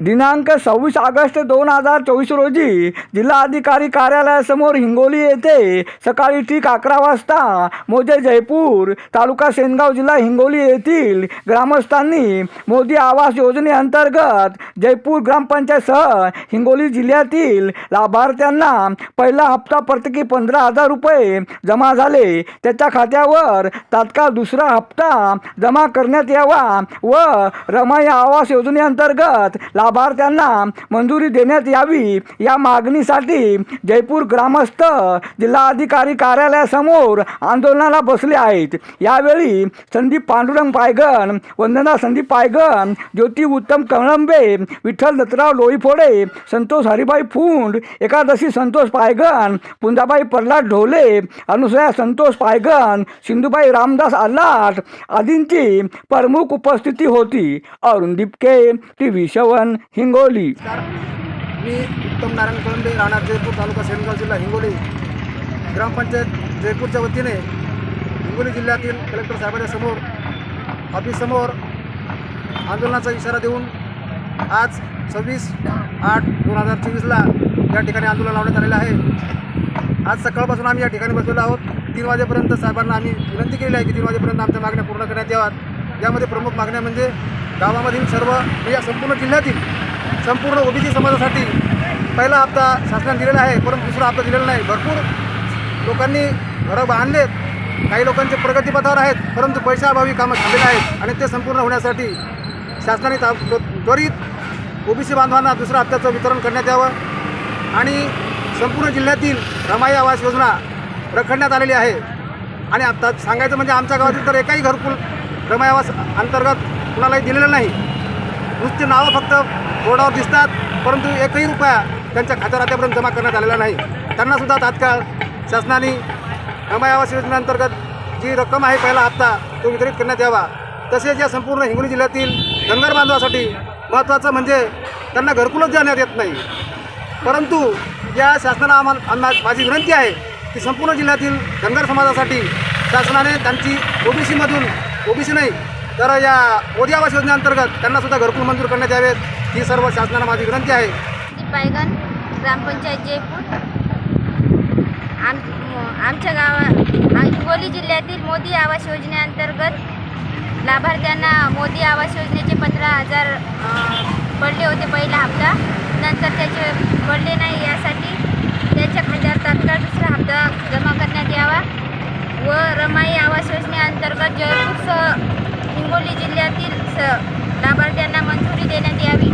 दिनांक सव्वीस ऑगस्ट दोन हजार चोवीस रोजी जिल्हाधिकारी कार्यालयासमोर हिंगोली येथे सकाळी ठीक अकरा वाजता मोजे जयपूर तालुका सेनगाव जिल्हा हिंगोली येथील ग्रामस्थांनी मोदी आवास योजनेअंतर्गत जयपूर ग्रामपंचायतसह हिंगोली जिल्ह्यातील लाभार्थ्यांना पहिला हप्ता प्रत्येकी पंधरा हजार रुपये जमा झाले. त्याच्या खात्यावर तात्काळ दुसरा हप्ता जमा करण्यात यावा व रमाई आवास योजनेअंतर्गत लाभार्थ्यांना मंजुरी देण्यात यावी या मागणीसाठी जयपूर ग्रामस्थ जिल्हाधिकारी कार्यालयासमोर आंदोलनाला बसले आहेत. यावेळी संदीप पांडुरंग पायगण वंदना संदीप पायगण ज्योती उत्तम कळंबे विठ्ठल दत्तराव लोईफोडे संतोष हरिभाई फुंड एकादशी संतोष पायगण पुंजाबाई प्रल्हाद ढोले अनुसया संतोष पायगण सिंधुबाई रामदास आल्हाट आदींची प्रमुख उपस्थिती होती. अरुण दिपके टी व्ही शवन हिंगोली. मी उत्तम नारायण कळंबे राहणार जयपूर तालुका सेनगाव जिल्हा हिंगोली. ग्रामपंचायत जयपूरच्या वतीने हिंगोली जिल्ह्यातील कलेक्टर साहेबांच्या समोर ऑफिससमोर आंदोलनाचा इशारा देऊन आज सव्वीस आठ दोन हजार चोवीसला या ठिकाणी आंदोलन लावण्यात आलेलं आहे. आज सकाळपासून आम्ही या ठिकाणी बसलेलो आहोत. तीन वाजेपर्यंत साहेबांना आम्ही विनंती केली आहे की तीन वाजेपर्यंत आमच्या मागण्या पूर्ण करण्यात याव्यात. यामध्ये प्रमुख मागण्या म्हणजे गावामधील सर्व म्हणजे या संपूर्ण जिल्ह्यातील संपूर्ण ओबीसी समाजासाठी पहिला हप्ता शासनाने दिलेला आहे परंतु दुसरा हप्ता दिलेला नाही. भरपूर लोकांनी घरं बांधलेत काही लोकांचे प्रगतीपथावर आहेत परंतु पैशाअभावी कामं झालेले आहेत आणि ते संपूर्ण होण्यासाठी शासनाने ता- त्वरित ओबीसी बांधवांना दुसऱ्या हप्त्याचं वितरण करण्यात यावं आणि संपूर्ण जिल्ह्यातील रमाई आवास योजना रखडण्यात आलेली आहे. आणि आता सांगायचं म्हणजे आमच्या गावातील तर एकाही घरकुल रमाई अंतर्गत कुणालाही दिलेलं नाही. नुसते नावं फक्त बोर्डावर दिसतात परंतु एकही रुपया त्यांच्या खात्यावर आतापर्यंत जमा करण्यात आलेला नाही. त्यांनासुद्धा तात्काळ शासनाने रमाई आवास योजनेअंतर्गत जी रक्कम आहे पहिला हप्ता तो वितरित करण्यात यावा. तसेच या संपूर्ण हिंगोली जिल्ह्यातील धनगर बांधवासाठी महत्त्वाचं म्हणजे त्यांना घरकुलच देण्यात येत नाही. परंतु या शासनाला आम्हाला माझी विनंती आहे की संपूर्ण जिल्ह्यातील धनगर समाजासाठी शासनाने त्यांची ओबीसीमधून ओबीसी नाही. तर या मोदी आवास योजनेअंतर्गत त्यांनासुद्धा घरकुल मंजूर करण्यात यावेत. ही सर्व शासनाला माझी विनंती आहे. ती पायगन ग्रामपंचायत जयपूर. आम आमच्या गावा हिंगोली जिल्ह्यातील मोदी आवास योजनेअंतर्गत लाभार्थ्यांना मोदी आवास योजनेचे पंधरा हजार पडले होते पहिला हप्ता. नंतर त्याचे पडले नाही यासाठी त्याच्या खात्यावर तात्काळ दुसरा हप्ता जमा करण्यात यावा व रमाई आवास योजनेअंतर्गत जयपूरसह हिंगोली जिल्ह्यातील स लाभार्थ्यांना मंजुरी देण्यात यावी.